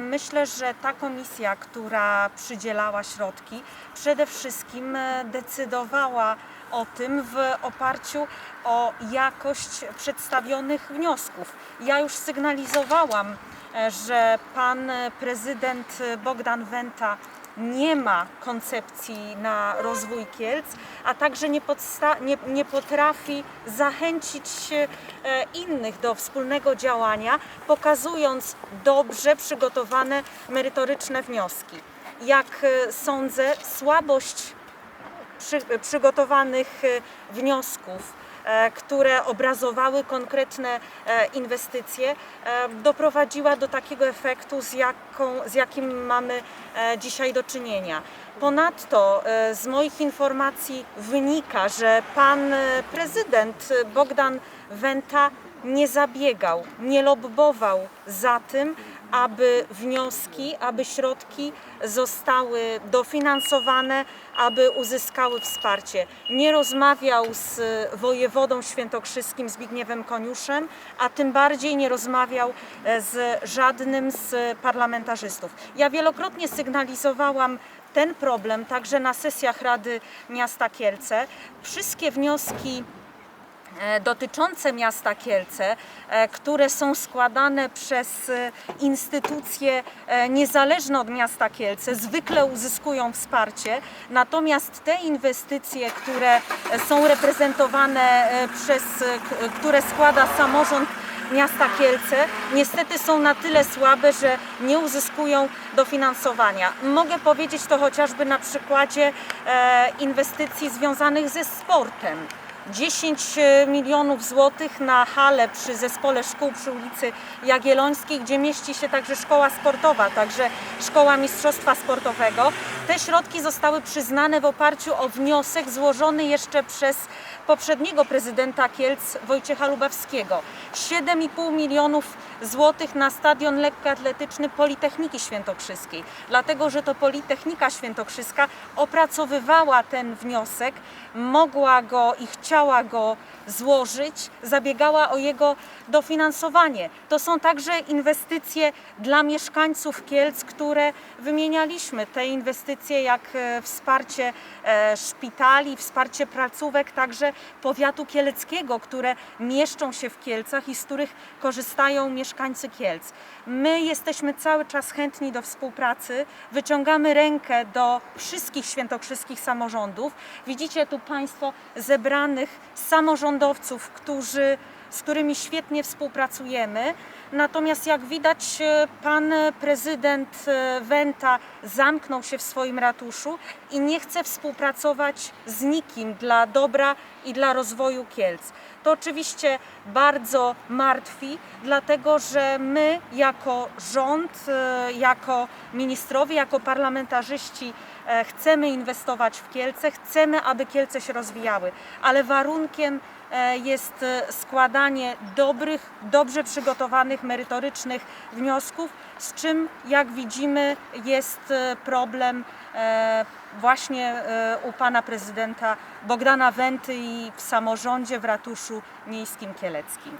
Myślę, że ta komisja, która przydzielała środki, przede wszystkim e, decydowała o tym w oparciu o jakość przedstawionych wniosków. Ja już sygnalizowałam, e, że pan prezydent Bogdan Wenta nie ma koncepcji na rozwój Kielc, a także nie, nie, nie potrafi zachęcić e, innych do wspólnego działania, pokazując dobrze przygotowane, merytoryczne wnioski. Jak e, sądzę, słabość przy, przygotowanych e, wniosków, które obrazowały konkretne e, inwestycje, e, doprowadziła do takiego efektu, z, jaką, z jakim mamy e, dzisiaj do czynienia. Ponadto e, z moich informacji wynika, że pan e, prezydent Bogdan Wenta nie zabiegał, nie lobbował za tym, aby wnioski, aby środki zostały dofinansowane, aby uzyskały wsparcie. Nie rozmawiał z wojewodą świętokrzyskim Zbigniewem Koniuszem, a tym bardziej nie rozmawiał e, z żadnym z parlamentarzystów. Ja wielokrotnie sygnalizowałam ten problem także na sesjach Rady Miasta Kielce. Wszystkie wnioski dotyczące miasta Kielce, e, które są składane przez e, instytucje e, niezależne od miasta Kielce, zwykle uzyskują wsparcie. Natomiast te inwestycje, które e, są reprezentowane e, przez, e, które składa samorząd miasta Kielce, niestety są na tyle słabe, że nie uzyskują dofinansowania. Mogę powiedzieć to chociażby na przykładzie e, inwestycji związanych ze sportem. 10 milionów złotych na halę przy zespole szkół przy ulicy Jagiellońskiej, gdzie mieści się także szkoła sportowa, także szkoła mistrzostwa sportowego. Te środki zostały przyznane w oparciu o wniosek złożony jeszcze przez poprzedniego prezydenta Kielc Wojciecha Lubawskiego. 7,5 milionów złotych na stadion lekkoatletyczny Politechniki Świętokrzyskiej, dlatego że to Politechnika Świętokrzyska opracowywała ten wniosek, mogła go i chciała go złożyć, zabiegała o jego dofinansowanie. To są także inwestycje dla mieszkańców Kielc, które wymienialiśmy. Te inwestycje jak e, wsparcie e, szpitali, wsparcie placówek także powiatu kieleckiego, które mieszczą się w Kielcach i z których korzystają mieszkańcy Kielc. My jesteśmy cały czas chętni do współpracy, wyciągamy rękę do wszystkich świętokrzyskich samorządów. Widzicie tu Państwo zebranych samorządowców, którzy, z którymi świetnie współpracujemy. Natomiast jak widać, e, pan prezydent e, Wenta zamknął się w swoim ratuszu i nie chce współpracować z nikim dla dobra i dla rozwoju Kielc. To oczywiście bardzo martwi, dlatego że my jako rząd, e, jako ministrowie, jako parlamentarzyści chcemy inwestować w Kielce, chcemy, aby Kielce się rozwijały, ale warunkiem e, jest e, składanie dobrych, dobrze przygotowanych, merytorycznych wniosków, z czym, jak widzimy, jest e, problem e, właśnie e, u pana prezydenta Bogdana Wenty i w samorządzie w ratuszu miejskim kieleckim.